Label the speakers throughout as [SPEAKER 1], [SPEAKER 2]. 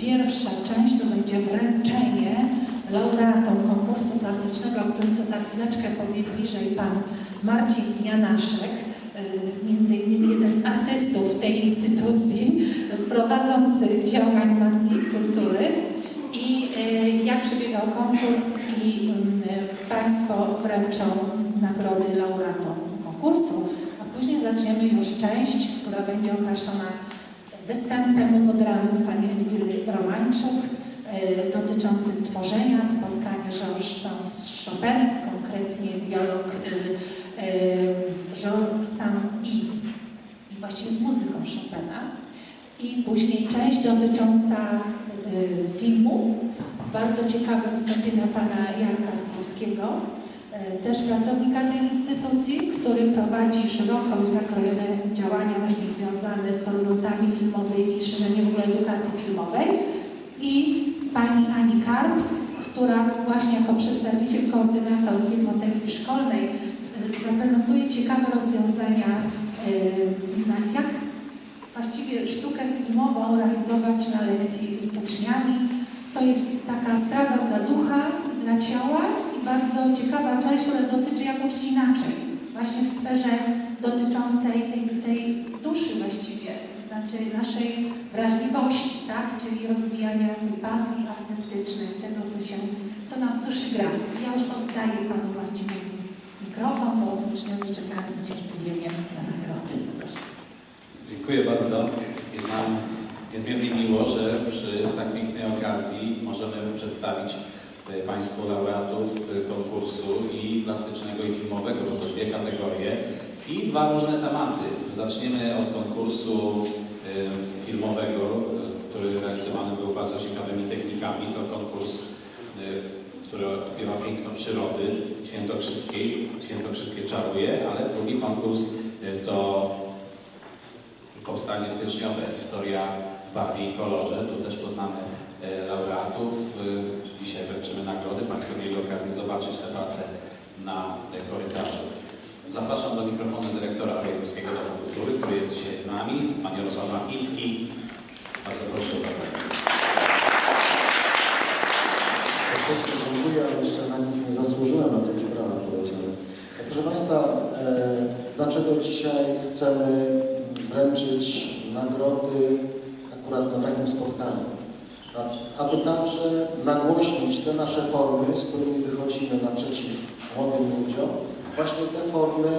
[SPEAKER 1] Pierwsza część to będzie wręczenie laureatom konkursu plastycznego, o którym to za chwileczkę powie bliżej pan Marcin Janaszek, y, między innymi jeden z artystów tej instytucji, prowadzący dział animacji i kultury. I y, jak przebiegał konkurs i y, Państwo wręczą nagrody laureatom konkursu, a później zaczniemy już część, która będzie okraszona występem modralnym pani Elwiry Romańczuk y, dotyczącym tworzenia spotkania Georges z Chopinem, konkretnie dialog y, Georges i, i właściwie z muzyką Chopina. I później część dotycząca y, filmu, bardzo ciekawe wystąpienia pana Janka Skórskiego, y, też pracownika tej instytucji, który prowadzi szeroko już zakrojone działania właśnie związane z horyzontami filmowymi, szerzeniem w ogóle edukacji filmowej i pani Ani Karp, która właśnie jako przedstawiciel koordynator Filmoteki Szkolnej y, zaprezentuje ciekawe rozwiązania, na jak właściwie sztukę filmową realizować na lekcji z uczniami. To jest taka strawa dla ducha, dla ciała bardzo ciekawa część, która dotyczy jak uczyć inaczej. Właśnie w sferze dotyczącej tej, tej duszy właściwie, znaczy naszej wrażliwości, tak? czyli rozwijania pasji artystycznej, tego, co się, co nam w duszy gra. Ja już oddaję panu Marcinowi mikrofon, bo uczniowie czekają z niecierpliwieniem na nagrody.
[SPEAKER 2] Dziękuję bardzo. Jest nam niezmiernie miło, że przy tak pięknej okazji możemy przedstawić Państwu laureatów e, konkursu i plastycznego i filmowego, bo to dwie kategorie i dwa różne tematy. Zaczniemy od konkursu e, filmowego, e, który realizowany był bardzo ciekawymi technikami. To konkurs, e, który odkrywa piękno przyrody świętokrzyskiej. Świętokrzyskie czaruje, ale drugi konkurs e, to powstanie styczniowe, historia w barwie i kolorze. Tu też poznamy e, laureatów. E, Dzisiaj wręczymy nagrody. Państwo mieli okazję zobaczyć te prace na e, korytarzu. Zapraszam do mikrofonu dyrektora Wojewódzkiego Domu Kultury, który jest dzisiaj z nami, pan Jarosław Machnicki. Bardzo proszę o zabranie głosu.
[SPEAKER 3] Serdecznie dziękuję, ale jeszcze na nic nie zasłużyłem, na już brawa poleciały. Proszę Państwa, e, dlaczego dzisiaj chcemy wręczyć nagrody akurat na takim spotkaniu? Aby także nagłośnić te nasze formy, z którymi wychodzimy naprzeciw młodym ludziom, właśnie te formy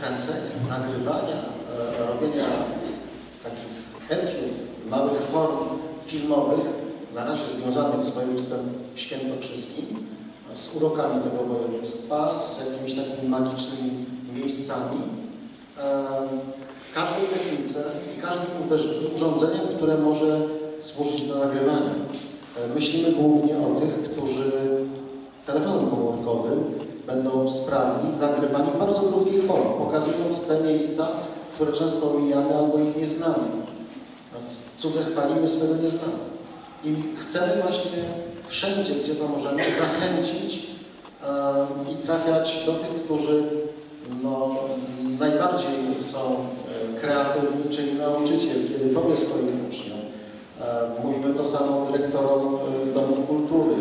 [SPEAKER 3] kręcenia, nagrywania, e, robienia takich etiud, małych form filmowych, na razie związanych z województwem świętokrzyskim, z urokami tego województwa, z jakimiś takimi magicznymi miejscami. Em, W każdej technice i każdym urządzeniem, które może służyć do nagrywania. E, Myślimy głównie o tych, którzy telefonem komórkowym będą sprawni w nagrywaniu bardzo krótkich form, pokazując te miejsca, które często omijamy albo ich nie znamy. Cudze chwalimy, swego nie znamy. I chcemy właśnie wszędzie, gdzie to możemy, zachęcić em, i trafiać do tych, którzy no, najbardziej są e, kreatywni, czyli nauczyciel, kiedy powie swoim uczniom. E, Mówimy to samo dyrektorom e, domów kultury, e,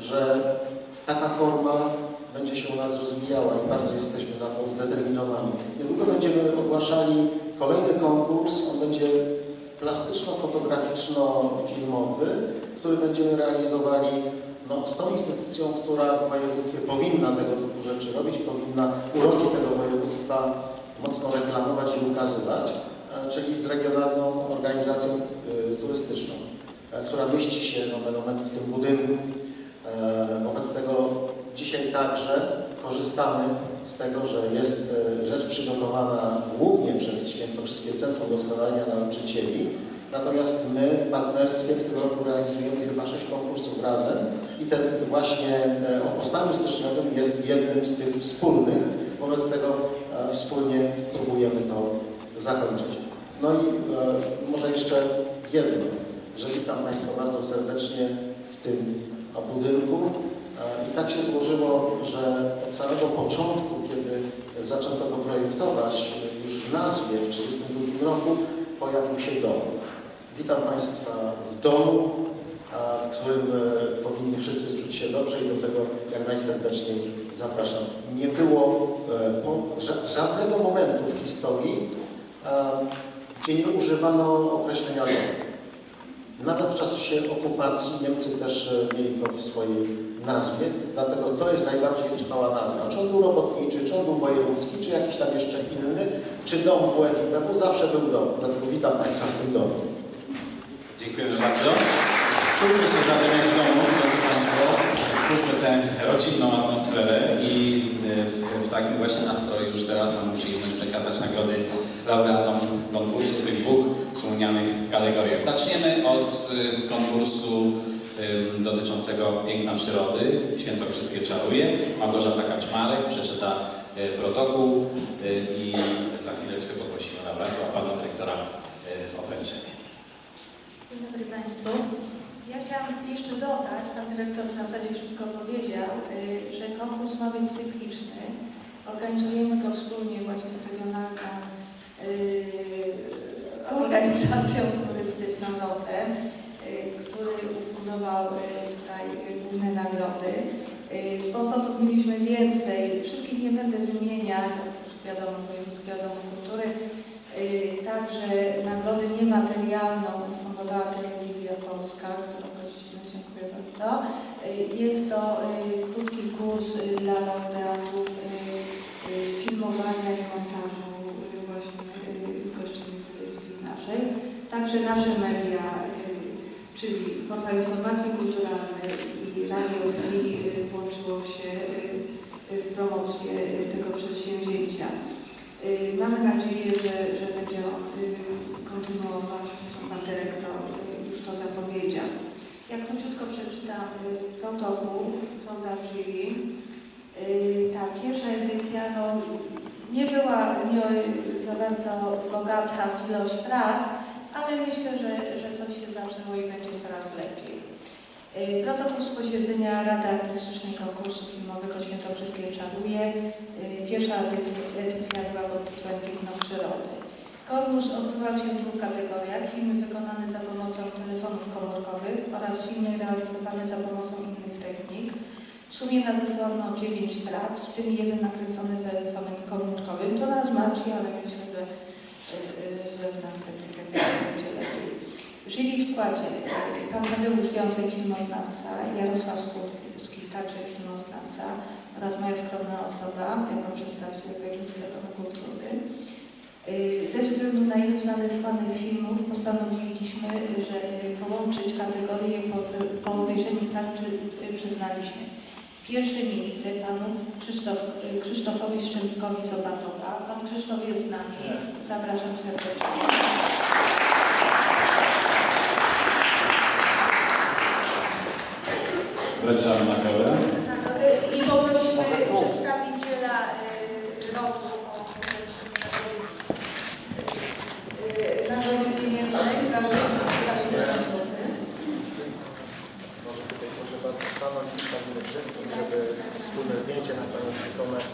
[SPEAKER 3] że taka forma będzie się u nas rozwijała i bardzo jesteśmy na to zdeterminowani. Niedługo będziemy ogłaszali kolejny konkurs, on będzie plastyczno-fotograficzno-filmowy, który będziemy realizowali no, z tą instytucją, która w województwie powinna tego typu rzeczy robić, powinna uroki tego województwa mocno reklamować i ukazywać, czyli z regionalną organizacją e, turystyczną, e, która mieści się nomen w tym budynku. E, Wobec tego dzisiaj także korzystamy z tego, że jest e, rzecz przygotowana głównie przez Świętokrzyskie Centrum Doskonalenia Nauczycieli Natomiast my w partnerstwie w tym roku realizujemy chyba sześć konkursów razem i ten właśnie e, o styczniowym jest jednym z tych wspólnych. Wobec tego e, wspólnie próbujemy to zakończyć. No i e, może jeszcze jedno, że witam Państwa bardzo serdecznie w tym e, budynku. E, I tak się złożyło, że od samego początku, kiedy zaczęto go projektować, e, już w nazwie w 1932 roku pojawił się dom. Witam Państwa w domu, a, w którym e, powinni wszyscy czuć się dobrze i do tego jak najserdeczniej zapraszam. Nie było e, żadnego momentu w historii, e, gdzie nie używano określenia dom. Nawet w czasie okupacji Niemcy też e, mieli to w swojej nazwie, dlatego to jest najbardziej trwała nazwa. Czy on był robotniczy, czy on był wojewódzki, czy jakiś tam jeszcze inny, czy dom WFIP, zawsze był dom. Dlatego witam Państwa w tym domu.
[SPEAKER 2] Dziękujemy bardzo. Czujmy się zatem w domu. Twórzmy tę rodzinną atmosferę i e, w, w takim właśnie nastroju już teraz mamy przyjemność przekazać nagrody laureatom konkursu w tych dwóch wspomnianych kategoriach. Zaczniemy od e, konkursu dotyczącego piękna przyrody. Świętokrzyskie czaruje. Małgorzata Kaczmarek przeczyta e, protokół i za chwileczkę poprosimy laureatów, a pana dyrektora o wręczenie.
[SPEAKER 4] Dzień dobry Państwu. Ja chciałam jeszcze dodać, Pan Dyrektor w zasadzie wszystko powiedział, y, że konkurs ma być cykliczny. Organizujemy go wspólnie właśnie z regionalną y, organizacją turystyczną ROTEM, y, który ufundował y, tutaj główne nagrody. Y, Sponsorów mieliśmy więcej, wszystkich nie będę wymieniać, wiadomo, Wojewódzkiego Domu Kultury, Y, Także nagrodę niematerialną ufundowała Polska, którą gościmy, dziękuję bardzo. Jest to y, krótki kurs y, dla laureatów y, filmowania i montażu właśnie y, telewizji naszej. Także nasze media, czyli Portal Informacji Kulturalnej i Radio Free y, włączyło się w promocję tego przedsięwzięcia. Mamy nadzieję, że, że będzie on kontynuować, Pan Dyrektor y, już to zapowiedział. Ja króciutko przeczytam y, protokół jury. Y, Ta pierwsza edycja no, nie była nie za bardzo bogata w ilość prac, ale myślę, że, że coś się zaczęło i będzie coraz lepiej. Y, Protokół z posiedzenia Rady Artystycznej Konkursu Filmowego Świętokrzyskie Czaruje. Y, Pierwsza edycja, edycja była pod tytułem Piękno Przyrody. Konkurs odbywał się w dwóch kategoriach. Filmy wykonane za pomocą telefonów komórkowych oraz filmy realizowane za pomocą innych technik. W sumie nadesłano 9 prac, w tym jeden nakręcony telefonem komórkowym, co nas martwi, ale myślę, że, y, y, że w następnych edycjach będzie lepiej. Żyli w składzie y, pan Tadeusz Wiącek, filmoznawca, Jarosław Skutki, także filmoznawca oraz moja skromna osoba jako przedstawiciel Domu Kultury. Y, Ze względu na ilość nadesłanych filmów postanowiliśmy, żeby połączyć kategorie po, po obejrzeniu prac przy- przyznaliśmy. Pierwsze miejsce panu Krzysztof, Krzysztofowi Szczelikowi z Opatowa. Pan Krzysztof jest z nami. Zapraszam serdecznie.
[SPEAKER 2] Wręczamy nagrodę.
[SPEAKER 4] I poprosimy przedstawiciela y, roku o y, nagrody pieniężnej za złoty.
[SPEAKER 3] Może tutaj proszę bardzo stanąć i stawimy wszystkim, żeby wspólne zdjęcie na koniec wykonać.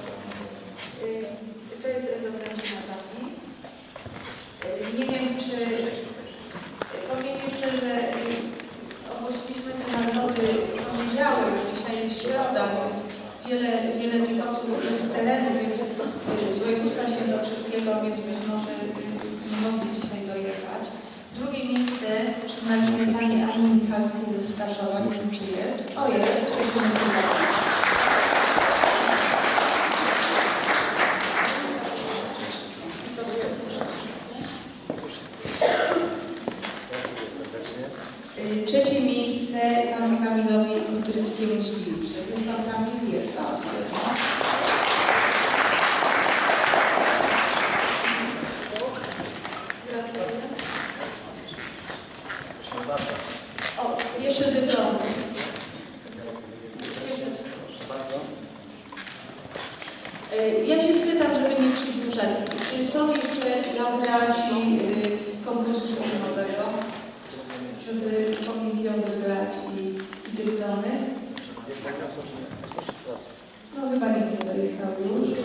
[SPEAKER 4] Y, To jest do wręczenia taki. Y, Nie wiem, czy powiem jeszcze, że y, ogłosiliśmy te nagrody w poniedziałek, dzisiaj jest środa, więc wiele, wiele tych osób jest z terenu, więc y, z województwa świętokrzyskiego, więc być może y, nie mogli dzisiaj dojechać. Drugie miejsce przyznaliśmy pani Ani Michalskiej ze Wskaszowa, nie wiem czy jest. O jest, trzecie miejsce.
[SPEAKER 3] Dziękuję serdecznie.
[SPEAKER 4] Y, Trzecie miejsce panu Kamilowi Kutryckiemu z Wilczy. Jest pan Kamil? Jest. O, świetnie. Gratuluję. Są jeszcze laureaci y, konkursu filmowego, żeby pominki odebrać i, i dyplomy. No chyba nikt nie dojechał już.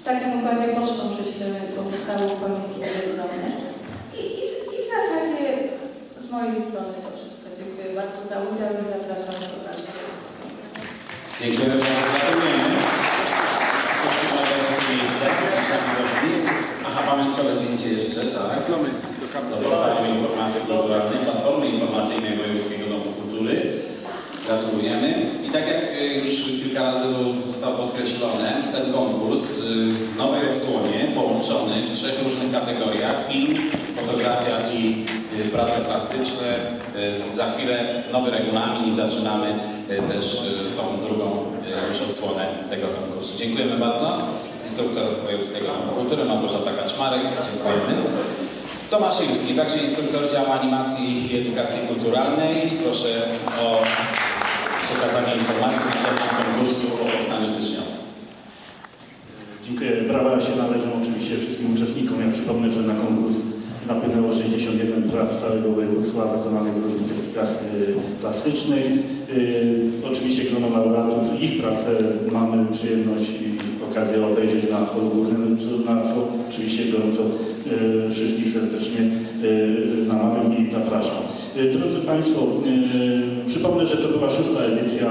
[SPEAKER 4] W takim układzie pocztą prześlemy pozostałe pominki odebrane. I, i, I w zasadzie z mojej strony to wszystko. Dziękuję bardzo za udział i zapraszam do dalszego dyskusji.
[SPEAKER 2] Dziękujemy bardzo, gratulujemy. Aha, pamiątkowe zdjęcie jeszcze, tak. Do portalu Informacji Kulturalnej, Platformy Informacyjnej Wojewódzkiego Domu Kultury. Gratulujemy. I tak jak y, już kilka razy zostało podkreślone, ten konkurs y, w nowej odsłonie połączony w trzech różnych kategoriach film, fotografia i y, prace plastyczne. Y, Za chwilę nowy regulamin i zaczynamy y, też y, tą drugą już odsłonę tego konkursu. Dziękujemy bardzo. Instruktor Wojewódzkiego Kultury Małgorzata Kaczmarek. Dziękujemy. Tomasz Ilski, także instruktor działu animacji i edukacji kulturalnej. Proszę o przekazanie informacji na temat konkursu o powstaniu styczniowym.
[SPEAKER 5] Dziękuję. Brawa się należą oczywiście wszystkim uczestnikom. Ja przypomnę, że na konkurs napłynęło 61 prac z całego województwa wykonanych w różnych technikach y, plastycznych. Y, oczywiście grono laureatów, ich pracę mamy przyjemność i okazję obejrzeć na holu głównym, na co oczywiście gorąco y, wszystkich serdecznie namawiam i zapraszam. Drodzy Państwo, przypomnę, że to była szósta edycja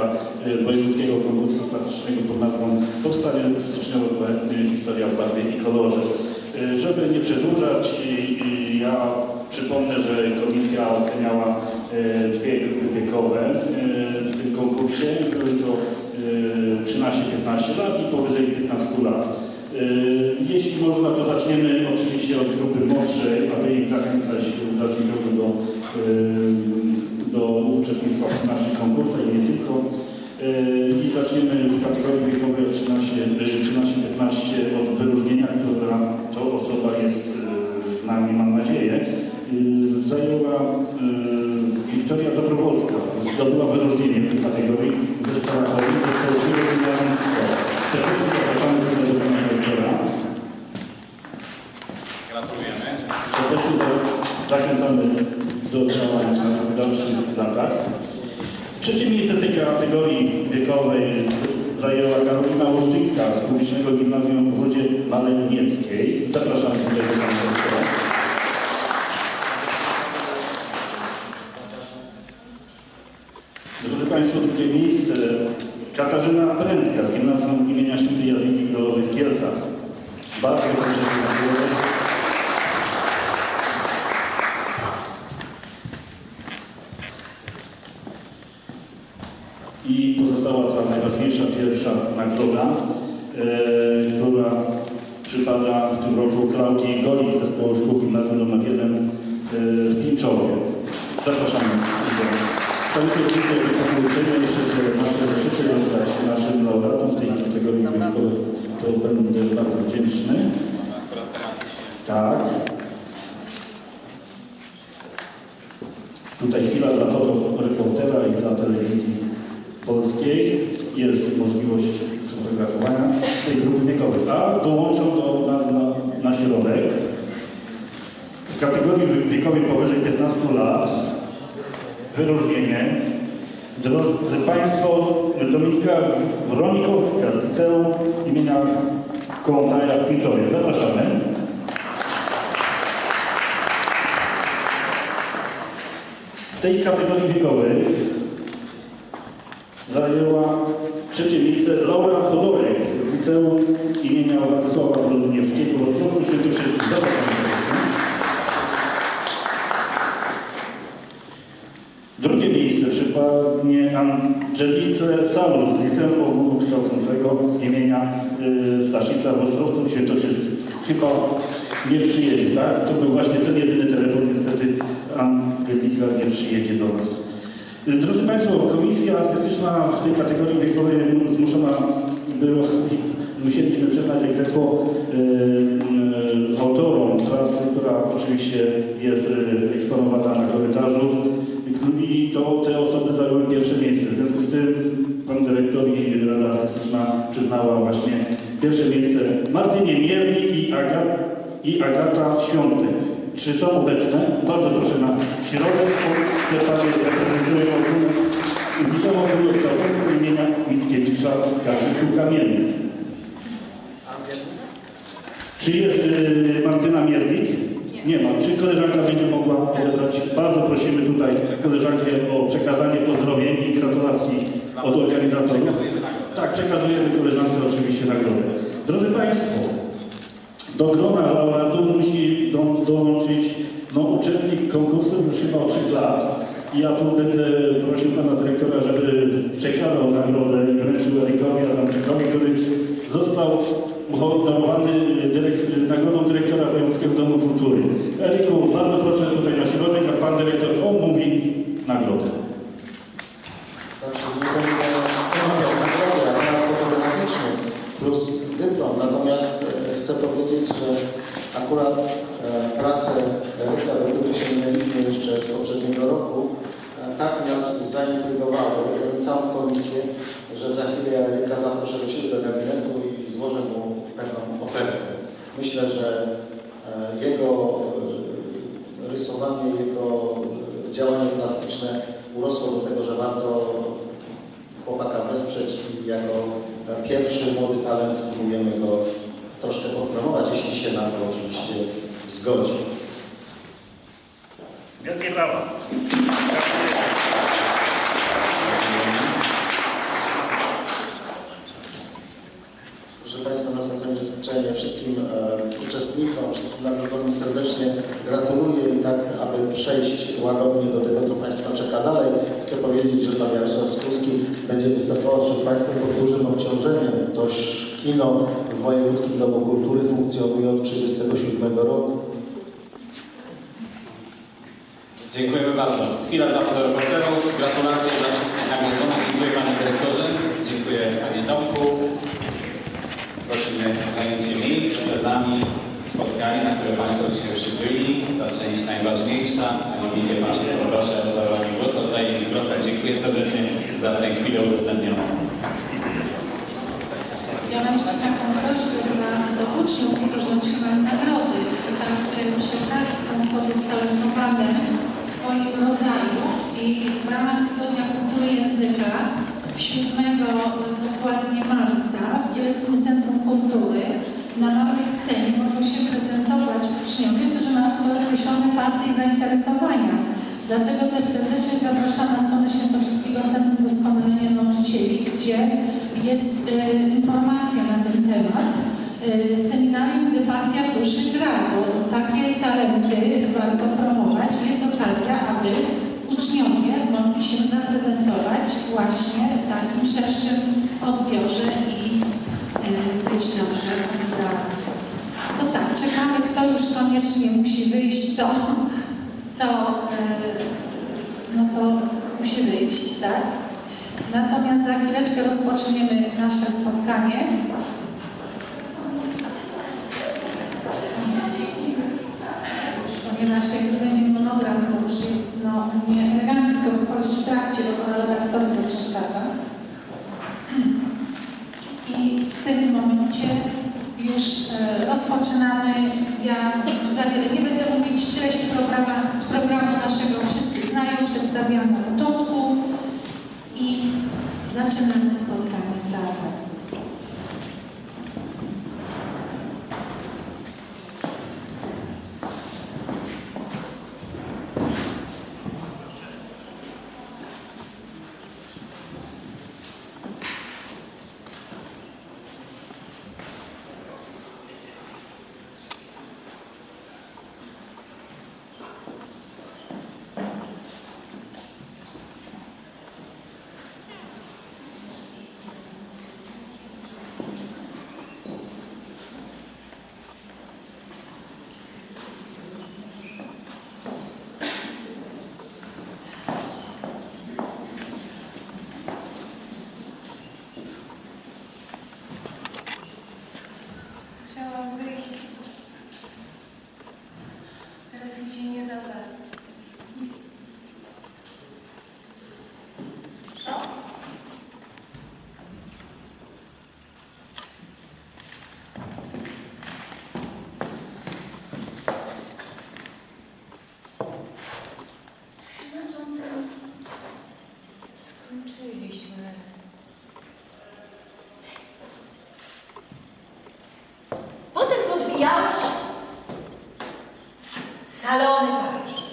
[SPEAKER 5] wojewódzkiego konkursu plastycznego pod nazwą Powstanie y, Historia w barwie i kolorze. Y, Żeby nie przedłużać, ja przypomnę, że komisja oceniała y, dwie grupy wiekowe y, w tym konkursie. Były to y, 13-15 lat i powyżej 15 lat. Jeśli można, to zaczniemy oczywiście od grupy młodszej, aby ich zachęcać w dalszym do, do uczestnictwa w naszych konkursach i nie tylko. I zaczniemy w kategorii wiekowej od 13-15 od wyróżnienia, Zajęła y, Wiktoria Dobrowolska, zdobyła wyróżnienie w tej kategorii ze Starachowi, ze Stołecznego Gimnazjum Serdecznie zapraszamy do wyróżnienia Wiktora.
[SPEAKER 2] Gratulujemy.
[SPEAKER 5] Serdecznie za- zachęcamy do działania w dalszych latach. Trzecie miejsce w tej kategorii wiekowej zajęła Karolina Łuszczyńska z Publicznego Gimnazjum w Rudzie Malenieckiej. Zapraszamy tutaj do pana doktora. Drodzy Państwo, drugie miejsce Katarzyna Prędka z Gimnazjum imienia Świętej Jadwigi Królowej w Kielcach. Bardzo proszę gratuluję. I pozostała ta najważniejsza, pierwsza nagroda, e, która przypada w tym roku Klaudii Goli z Zespołu Szkół Gimnazjum nr 1 e, w Pińczowie. Zapraszamy. Panie pokończymy jeszcze nasze kategorii wiekowej. To będę bardzo wdzięczny. Tak. Tutaj chwila dla fotoreportera i dla telewizji polskiej. Jest możliwość sfotografowania tej grupy wiekowej. A dołączą do nas na, na środek w kategorii wiekowej powyżej 15 lat wyróżnienie. Drodzy Państwo, Dominika Wronikowska z liceum imienia Kołątaja w. Zapraszamy. W tej kategorii wiekowej zajęła trzecie miejsce Laura Chodorek z liceum imienia Władysława Brudniewskiego w Ostrowcu Świętokrzyskim. Zapraszamy. Drugie miejsce przypadnie Angelice Salus z Liceum Ogólnokształcącego imienia y, Staszica w Ostrowcu Świętokrzyskim. Chyba nie przyjedzie, tak? To był właśnie ten jedyny telefon, niestety Angelika nie przyjedzie do nas. Y, Drodzy Państwo, Komisja Artystyczna w tej kategorii wiekowej zmuszona była, musieliśmy przyznać egzekwo y, y, autorom pracy, która oczywiście jest y, eksponowana na korytarzu i to te osoby zajęły pierwsze miejsce. W związku z tym pan dyrektor i Rada Artystyczna przyznała właśnie pierwsze miejsce Martynie Miernik i Aga, i Agata Świątek. Czy są obecne? Bardzo proszę na środek, bo te panie reprezentują ogólne Liceum Ogólnokształcące imienia Mickiewicza z Karżysku Kamiennym. Czy jest y, Martyna Mierlik? Nie ma. Czy koleżanka będzie mogła odebrać? Bardzo prosimy tutaj koleżankę o przekazanie pozdrowień i gratulacji od organizatorów.
[SPEAKER 2] Nagrodę.
[SPEAKER 5] Tak, przekazujemy koleżance oczywiście nagrodę. Drodzy Państwo, do grona laureatów musi do, dołączyć no, uczestnik konkursu już chyba od 3 lat. I ja tu będę prosił Pana Dyrektora, żeby przekazał nagrodę i wręczył Erikowi Adamczykowi, który został uhonorowany nagrodą Dyrektora Wojewódzkiego Domu Kultury. Eryku, bardzo proszę tutaj na środek, a Pan Dyrektor omówi nagrodę.
[SPEAKER 3] Znaczy, nie będę omawiał nagrody, aparat fotograficzny plus dyplom, natomiast e, chcę powiedzieć, że akurat e, prace Eryka, do których się mieliśmy jeszcze z poprzedniego roku, e, tak nas zaintrygowały, e, całą komisję, że za chwilę Eryka zaproszę do siebie do gabinetu i złożę mu pewną ofertę. Myślę, że e, jego e, rysowanie, jego e, działanie plastyczne urosło do tego, że warto chłopaka wesprzeć i jako e, pierwszy młody talent spróbujemy go troszkę podpromować, jeśli się na to oczywiście zgodzi.
[SPEAKER 5] Wielkie brawa.
[SPEAKER 3] Proszę Państwa, na zakończenie wszystkim e, uczestnikom, wszystkim nagrodzonym serdecznie gratuluję i tak, aby przejść łagodnie do tego, co Państwa czeka dalej, chcę powiedzieć, że Pan Jarosław Skulski będzie występował przed Państwem pod dużym obciążeniem. Toż kino w Wojewódzkim Domu Kultury funkcjonuje od 1937 roku.
[SPEAKER 2] Dziękujemy bardzo. Chwila dla fotoreporterów. Gratulacje dla wszystkich nagrodzonych. Dziękuję Panie Dyrektorze. Dziękuję Panie Tomku. Prosimy zajęcie miejsc. Przed nami spotkanie, na które Państwo dzisiaj przybyli. Ta część najważniejsza. Panie Milie, Panie poproszę o zabranie głosu. Oddaję mikrofon. Dziękuję serdecznie za tę chwilę udostępnioną.
[SPEAKER 1] Ja mam jeszcze taką prośbę dla do uczniów, którzy otrzymają nagrody. Tam przy okazji są osoby utalentowane w swoim rodzaju i w ramach Tygodnia Kultury Języka 7 dokładnie marca w Kieleckim Centrum Kultury na małej scenie mogą się prezentować uczniowie, którzy mają swoje określone pasje i zainteresowania. Dlatego też serdecznie zapraszam na stronę Świętokrzyskiego Centrum Doskonalenia Nauczycieli, gdzie jest y, informacja na ten temat. Y, seminarium Gdy pasja duszy gra, bo takie talenty warto promować. Jest okazja, aby uczniowie mogli się zaprezentować właśnie w takim szerszym odbiorze być dobrze odebrani. To tak, czekamy, kto już koniecznie musi wyjść, to, to, y, no to musi wyjść, tak? Natomiast za chwileczkę rozpoczniemy nasze spotkanie. Ponieważ jak już będzie monogram, to już jest no, nie elegancko wychodzić w trakcie, bo to redaktorce przeszkadza. I w tym momencie już e, rozpoczynamy. Ja już za wiele nie będę mówić. Treść programu, programu naszego wszyscy znają, przedstawiam na początku i zaczynamy spotkanie z teatrem.
[SPEAKER 6] Salony Paryża.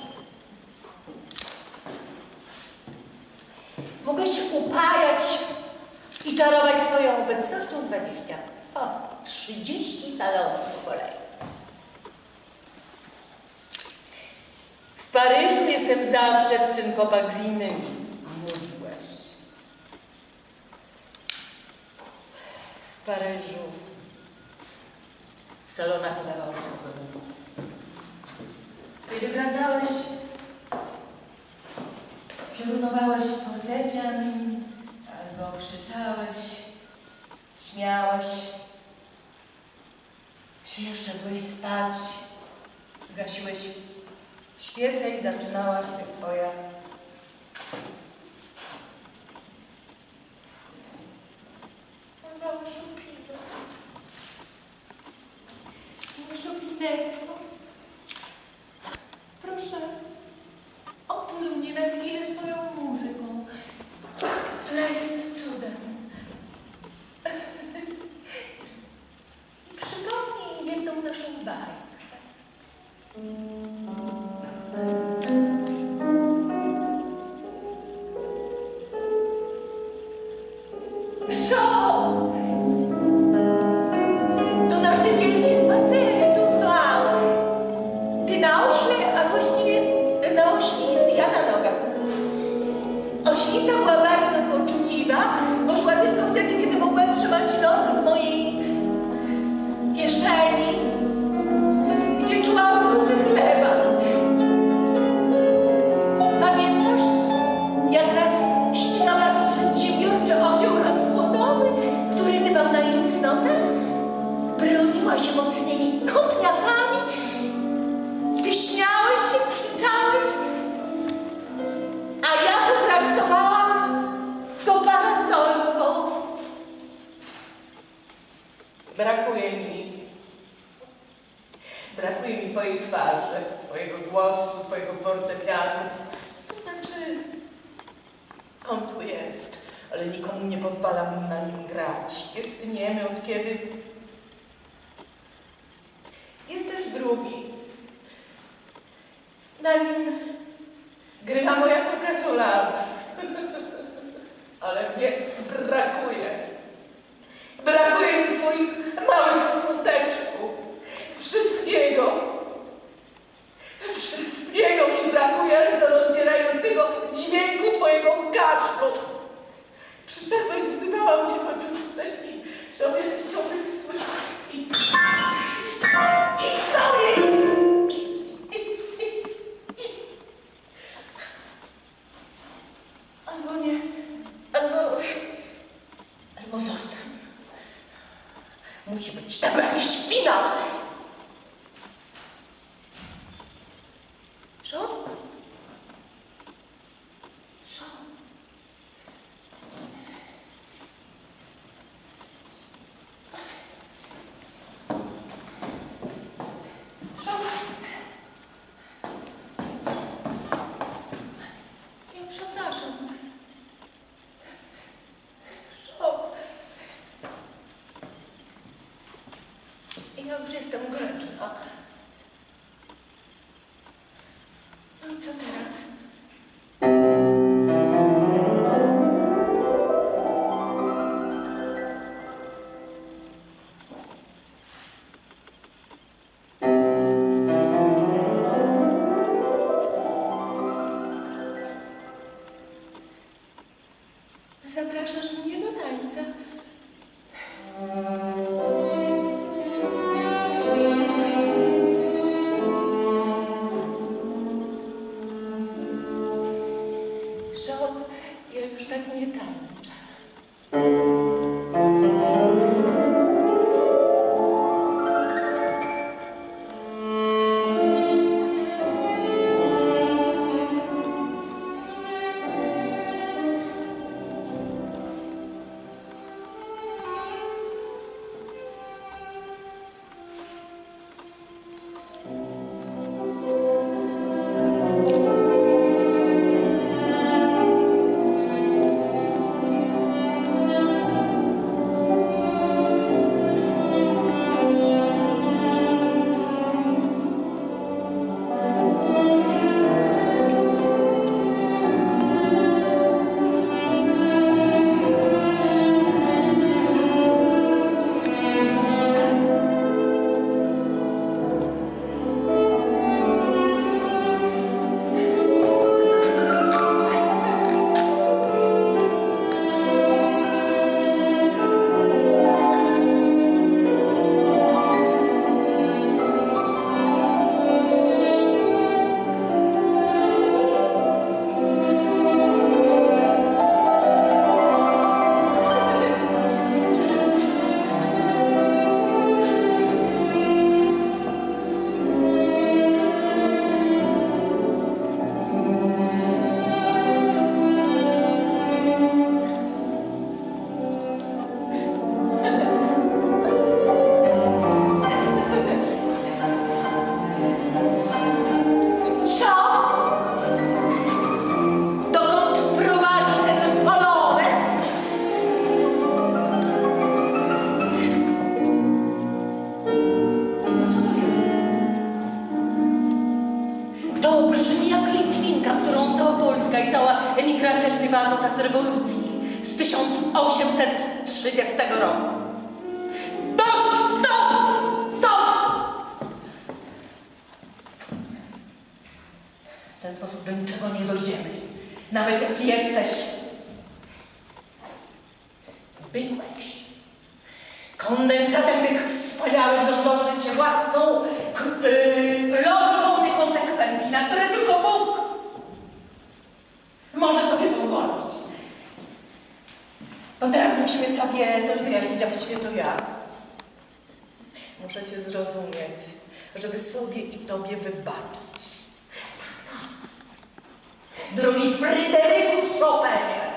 [SPEAKER 6] Mogę się upajać i czarować swoją obecnością 20, o, 30 salonów po kolei. W Paryżu jestem zawsze w synkopach z innymi, mówiłeś. W Paryżu w salonach udawało się kiedy wracałeś, kierunowałeś fortepian albo krzyczałeś, śmiałeś, przyjeżdżałeś spać, gasiłeś świecę i zaczynała się twoja Małe szupiwo. Szupiwecko. ja już jestem grzeczna. 1830 roku. Dość! Stop! Stop! W ten sposób do niczego nie dojdziemy. Nawet jak jesteś. Byłeś kondensatem tych wspaniałych, rządzących się własną yy, logiką niekonsekwencji, na które tylko Bóg może sobie pozwolić. To teraz musimy sobie coś wyjaśnić, a właściwie to ja. Muszę cię zrozumieć, żeby sobie i tobie wybaczyć. Drogi Fryderyku Chopinie,